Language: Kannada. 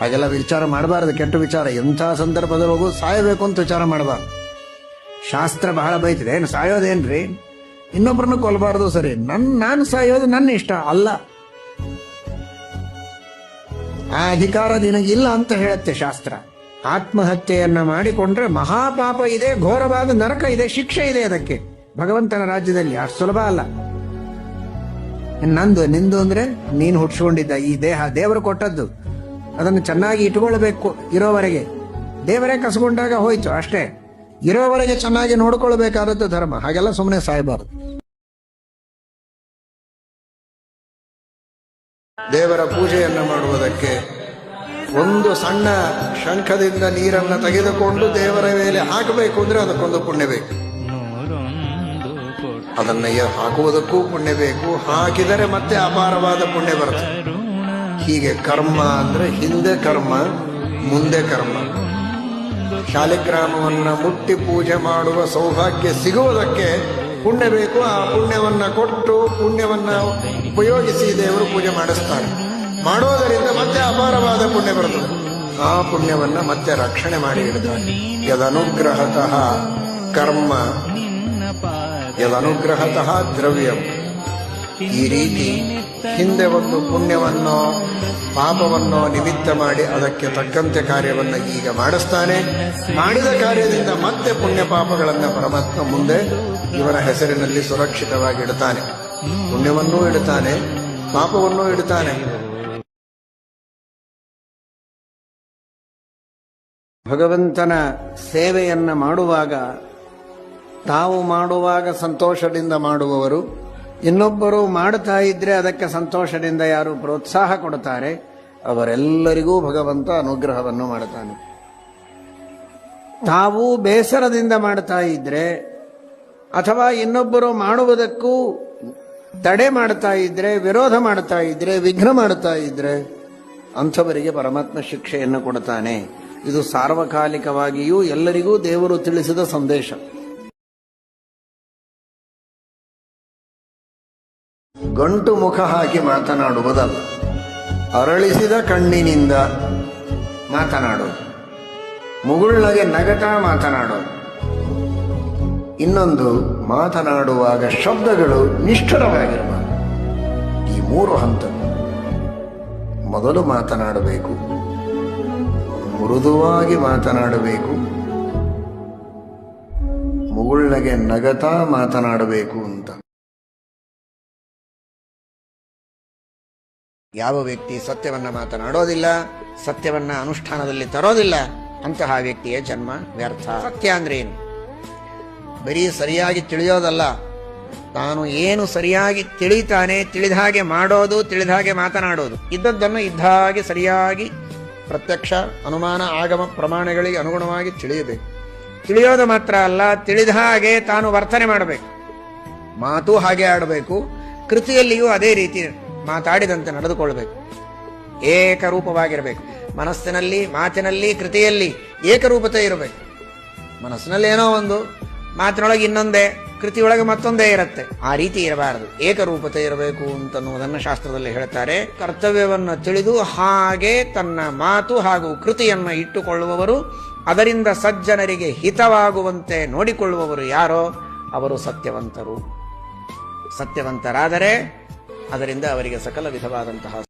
ಹಾಗೆಲ್ಲ ವಿಚಾರ ಮಾಡಬಾರದು, ಕೆಟ್ಟ ವಿಚಾರ. ಎಂಥ ಸಂದರ್ಭದೊಳಗೂ ಸಾಯಬೇಕು ಅಂತ ವಿಚಾರ ಮಾಡಬಾರ್ದು. ಶಾಸ್ತ್ರ ಬಹಳ ಬೈತಿದೆ. ಏನು ಸಾಯೋದೇನ್ರಿ? ಇನ್ನೊಬ್ಬರನ್ನು ಕೊಲ್ಲಬಾರ್ದು ಸರಿ. ನನ್ ನಾನು ಸಾಯೋದು ನನ್ನ ಇಷ್ಟ ಅಲ್ಲ. ಆ ಅಧಿಕಾರ ನಿನಗಿಲ್ಲ ಅಂತ ಹೇಳುತ್ತೆ ಶಾಸ್ತ್ರ. ಆತ್ಮಹತ್ಯೆಯನ್ನ ಮಾಡಿಕೊಂಡ್ರೆ ಮಹಾಪಾಪ ಇದೆ, ಘೋರವಾದ ನರಕ ಇದೆ, ಶಿಕ್ಷೆ ಇದೆ ಅದಕ್ಕೆ. ಭಗವಂತನ ರಾಜ್ಯದಲ್ಲಿ ಅಷ್ಟು ಸುಲಭ ಅಲ್ಲ. ನಂದು, ನಿಂದು ಅಂದ್ರೆ ನೀನು ಹುಟ್ಸ್ಕೊಂಡಿದ್ದ ಈ ದೇಹ ದೇವರು ಕೊಟ್ಟದ್ದು. ಅದನ್ನು ಚೆನ್ನಾಗಿ ಇಟ್ಕೊಳ್ಬೇಕು ಇರೋವರೆಗೆ. ದೇವರೇ ಕಸ್ಕೊಂಡಾಗ ಹೋಯ್ತು, ಅಷ್ಟೇ. ಇರೋವರೆಗೆ ಚೆನ್ನಾಗಿ ನೋಡ್ಕೊಳ್ಬೇಕಾದದ್ದು ಧರ್ಮ. ಹಾಗೆಲ್ಲ ಸುಮ್ಮನೆ ಸಾಯಬಾರದು. ದೇವರ ಪೂಜೆಯನ್ನು ಮಾಡುವುದಕ್ಕೆ ಒಂದು ಸಣ್ಣ ಶಂಖದಿಂದ ನೀರನ್ನು ತೆಗೆದುಕೊಂಡು ದೇವರ ಮೇಲೆ ಹಾಕಬೇಕು ಅಂದ್ರೆ ಅದಕ್ಕೊಂದು ಪುಣ್ಯ ಬೇಕು. ಅದನ್ನ ಹಾಕುವುದಕ್ಕೂ ಪುಣ್ಯ ಬೇಕು. ಹಾಕಿದರೆ ಮತ್ತೆ ಅಪಾರವಾದ ಪುಣ್ಯ ಬರುತ್ತೆ. ಹೀಗೆ ಕರ್ಮ ಅಂದ್ರೆ ಹಿಂದೆ ಕರ್ಮ, ಮುಂದೆ ಕರ್ಮ. ಶಾಲಿಗ್ರಾಮವನ್ನ ಮುಟ್ಟಿ ಪೂಜೆ ಮಾಡುವ ಸೌಭಾಗ್ಯ ಸಿಗುವುದಕ್ಕೆ ಪುಣ್ಯ ಬೇಕು. ಆ ಪುಣ್ಯವನ್ನ ಕೊಟ್ಟು ಪುಣ್ಯವನ್ನ ಉಪಯೋಗಿಸಿ ದೇವರು ಪೂಜೆ ಮಾಡಿಸ್ತಾರೆ. ಮಾಡೋದರಿಂದ ಮತ್ತೆ ಅಪಾರವಾದ ಪುಣ್ಯ ಬರುತ್ತದೆ ಆ ಪುಣ್ಯವನ್ನ ಮತ್ತೆ ರಕ್ಷಣೆ ಮಾಡಿ ಇಡ್ತಾರೆ. ಯದನುಗ್ರಹತಃ ಕರ್ಮ, ಯದನುಗ್ರಹತಃ ದ್ರವ್ಯಂ. ಈ ರೀತಿ ಹಿಂದೆ ಒಂದು ಪುಣ್ಯವನ್ನು, ಪಾಪವನ್ನೋ ನಿಮಿತ್ತ ಮಾಡಿ ಅದಕ್ಕೆ ತಕ್ಕಂತೆ ಕಾರ್ಯವನ್ನ ಈಗ ಮಾಡಿಸ್ತಾನೆ. ಮಾಡಿದ ಕಾರ್ಯದಿಂದ ಮತ್ತೆ ಪುಣ್ಯ ಪಾಪಗಳನ್ನು ಪರಮಾತ್ಮ ಮುಂದೆ ಇವನ ಹೆಸರಿನಲ್ಲಿ ಸುರಕ್ಷಿತವಾಗಿ ಇಡುತ್ತಾನೆ ಪುಣ್ಯವನ್ನೂ ಇಡುತ್ತಾನೆ ಪಾಪವನ್ನೂ ಇಡುತ್ತಾನೆ ಭಗವಂತನ ಸೇವೆಯನ್ನ ಮಾಡುವಾಗ, ತಾವು ಮಾಡುವಾಗ ಸಂತೋಷದಿಂದ ಮಾಡುವವರು ಇನ್ನೊಬ್ಬರು ಮಾಡ್ತಾ ಇದ್ರೆ ಅದಕ್ಕೆ ಸಂತೋಷದಿಂದ ಯಾರು ಪ್ರೋತ್ಸಾಹ ಕೊಡುತ್ತಾರೆ? ಅವರೆಲ್ಲರಿಗೂ ಭಗವಂತ ಅನುಗ್ರಹವನ್ನು ಮಾಡುತ್ತಾನೆ. ತಾವು ಬೇಸರದಿಂದ ಮಾಡ್ತಾ ಇದ್ರೆ, ಅಥವಾ ಇನ್ನೊಬ್ಬರು ಮಾಡುವುದಕ್ಕೂ ತಡೆ ಮಾಡ್ತಾ ಇದ್ರೆ, ವಿರೋಧ ಮಾಡ್ತಾ ಇದ್ರೆ, ವಿಘ್ನ ಮಾಡ್ತಾ ಇದ್ರೆ, ಅಂಥವರಿಗೆ ಪರಮಾತ್ಮ ಶಿಕ್ಷೆಯನ್ನು ಕೊಡುತ್ತಾನೆ. ಇದು ಸಾರ್ವಕಾಲಿಕವಾಗಿಯೂ ಎಲ್ಲರಿಗೂ ದೇವರು ತಿಳಿಸಿದ ಸಂದೇಶ. ಗಂಟು ಮುಖ ಹಾಕಿ ಮಾತನಾಡುವುದಲ್ಲ. ಅರಳಿಸಿದ ಕಣ್ಣಿನಿಂದ ಮಾತನಾಡೋದು. ಮುಗುಳ್ನಗೆ ನಗತಾ ಮಾತನಾಡೋದು. ಇನ್ನೊಂದು, ಮಾತನಾಡುವಾಗ ಶಬ್ದಗಳು ನಿಷ್ಠುರವಾಗಿರಬಾರದು. ಈ ಮೂರು ಹಂತ ಮೊದಲು ಮಾತನಾಡಬೇಕು. ಮೃದುವಾಗಿ ಮಾತನಾಡಬೇಕು. ಮುಗುಳ್ನಗೆ ನಗತಾ ಮಾತನಾಡಬೇಕು ಅಂತ. ಯಾವ ವ್ಯಕ್ತಿ ಸತ್ಯವನ್ನ ಮಾತನಾಡೋದಿಲ್ಲ, ಸತ್ಯವನ್ನ ಅನುಷ್ಠಾನದಲ್ಲಿ ತರೋದಿಲ್ಲ, ಅಂತಹ ವ್ಯಕ್ತಿಯ ಜನ್ಮ ವ್ಯರ್ಥ. ಸತ್ಯ ಅಂದ್ರೆ ಏನು? ಬರೀ ಸರಿಯಾಗಿ ತಿಳಿಯೋದಲ್ಲ. ತಾನು ಏನು ಸರಿಯಾಗಿ ತಿಳಿತಾನೆ, ತಿಳಿದ ಹಾಗೆ ಮಾಡೋದು, ತಿಳಿದ ಹಾಗೆ ಮಾತನಾಡೋದು. ಇದ್ದದ್ದನ್ನು ಇದ್ದ ಹಾಗೆ ಸರಿಯಾಗಿ ಪ್ರತ್ಯಕ್ಷ ಅನುಮಾನ ಆಗಮ ಪ್ರಮಾಣಗಳಿಗೆ ಅನುಗುಣವಾಗಿ ತಿಳಿಯಬೇಕು. ತಿಳಿಯೋದು ಮಾತ್ರ ಅಲ್ಲ, ತಿಳಿದ ಹಾಗೆ ತಾನು ವರ್ತನೆ ಮಾಡಬೇಕು. ಮಾತು ಹಾಗೆ ಆಡಬೇಕು. ಕೃತಿಯಲ್ಲಿಯೂ ಅದೇ ರೀತಿ ಮಾತಾಡಿದಂತೆ ನಡೆದುಕೊಳ್ಬೇಕು. ಏಕರೂಪವಾಗಿರಬೇಕು. ಮನಸ್ಸಿನಲ್ಲಿ, ಮಾತಿನಲ್ಲಿ, ಕೃತಿಯಲ್ಲಿ ಏಕರೂಪತೆ ಇರಬೇಕು. ಮನಸ್ಸಿನಲ್ಲಿ ಏನೋ ಒಂದು, ಮಾತಿನೊಳಗೆ ಇನ್ನೊಂದೇ, ಕೃತಿಯೊಳಗೆ ಮತ್ತೊಂದೇ ಇರುತ್ತೆ. ಆ ರೀತಿ ಇರಬಾರದು. ಏಕರೂಪತೆ ಇರಬೇಕು ಅಂತನ್ನುವುದನ್ನು ಶಾಸ್ತ್ರದಲ್ಲಿ ಹೇಳ್ತಾರೆ. ಕರ್ತವ್ಯವನ್ನು ತಿಳಿದು ಹಾಗೆ ತನ್ನ ಮಾತು ಹಾಗೂ ಕೃತಿಯನ್ನು ಇಟ್ಟುಕೊಳ್ಳುವವರು, ಅದರಿಂದ ಸಜ್ಜನರಿಗೆ ಹಿತವಾಗುವಂತೆ ನೋಡಿಕೊಳ್ಳುವವರು ಯಾರೋ ಅವರು ಸತ್ಯವಂತರು. ಸತ್ಯವಂತರಾದರೆ ಅದರಿಂದ ಅವರಿಗೆ ಸಕಲ ವಿಧವಾದಂತಹ